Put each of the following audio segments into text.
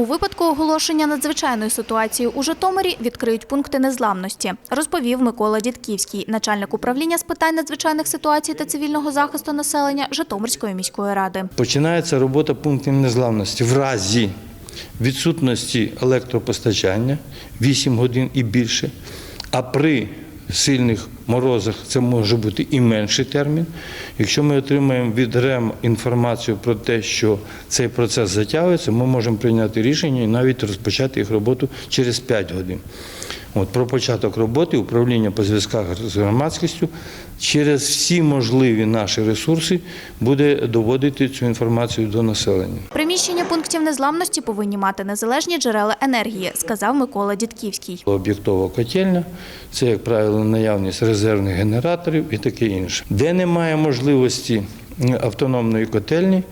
У випадку оголошення надзвичайної ситуації у Житомирі відкриють пункти незламності, розповів Микола Дідківський, начальник управління з питань надзвичайних ситуацій та цивільного захисту населення Житомирської міської ради. Починається робота пунктів незламності в разі відсутності електропостачання 8 годин і більше, а при сильних морозах це може бути і менший термін. Якщо ми отримаємо від РЕМ інформацію про те, що цей процес затягується, ми можемо прийняти рішення і навіть розпочати їх роботу через 5 годин. От, про початок роботи управління по зв'язках з громадськістю через всі можливі наші ресурси буде доводити цю інформацію до населення. Приміщення пунктів незламності повинні мати незалежні джерела енергії, сказав Микола Дідківський. Об'єктова котельня це, як правило, наявність резервних генераторів і таке інше. Де немає можливості автономної котельні,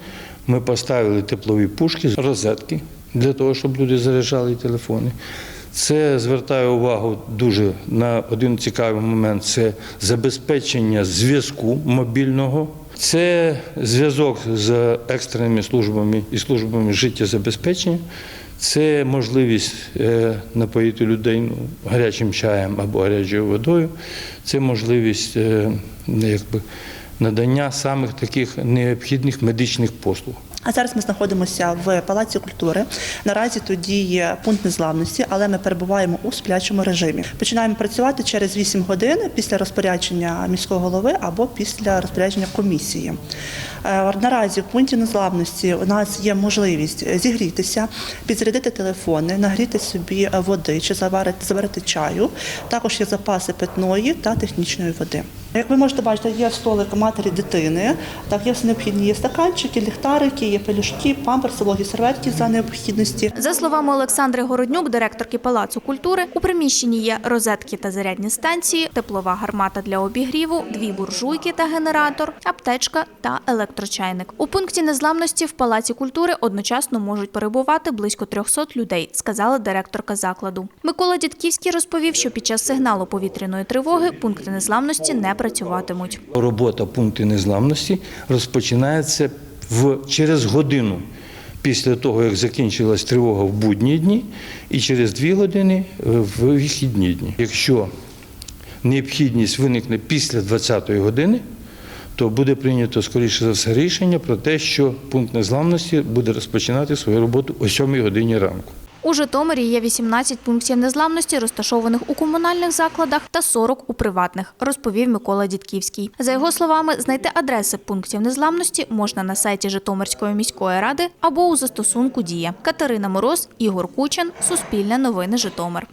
ми поставили теплові пушки, розетки для того, щоб люди заряджали телефони. Це звертаю увагу дуже на один цікавий момент: це забезпечення зв'язку мобільного. Це зв'язок з екстреними службами і службами життєзабезпечення. Це можливість е, напоїти людей ну, гарячим чаєм або гарячою водою. Це можливість е, якби, надання самих таких необхідних медичних послуг. А зараз ми знаходимося в Палаці культури. Наразі тут діє пункт незламності, але ми перебуваємо у сплячому режимі. Починаємо працювати через 8 годин після розпорядження міського голови або після розпорядження комісії. Е, Наразі в пункті незламності у нас є можливість зігрітися, підзарядити телефони, нагріти собі води чи заварити, заварити чаю. Також є запаси питної та технічної води. Як ви можете бачити, є столик матері дитини, так є необхідні є стаканчики, ліхтарики, є пелюшки, памперси, вологі серветки за необхідності. За словами Олександри Городнюк, директорки Палацу культури, у приміщенні є розетки та зарядні станції, теплова гармата для обігріву, дві буржуйки та генератор, аптечка та електрочайник. У пункті незламності в Палаці культури одночасно можуть перебувати близько 300 людей, сказала директорка закладу. Микола Дідківський розповів, що під час сигналу повітряної тривоги пункти незламності не працюватимуть. Робота пункту незламності розпочинається в, через годину після того, як закінчилась тривога в будні дні, і через дві години е, в вихідні дні. Якщо необхідність виникне після 20-ї години, то буде прийнято, скоріше за все, рішення про те, що пункт незламності буде розпочинати свою роботу о 7 годині ранку. У Житомирі є 18 пунктів незламності, розташованих у комунальних закладах та 40 у приватних, розповів Микола Дідківський. За його словами, знайти адреси пунктів незламності можна на сайті Житомирської міської ради або у застосунку Дія. Катерина Мороз, Ігор Кучин, Суспільне новини Житомир.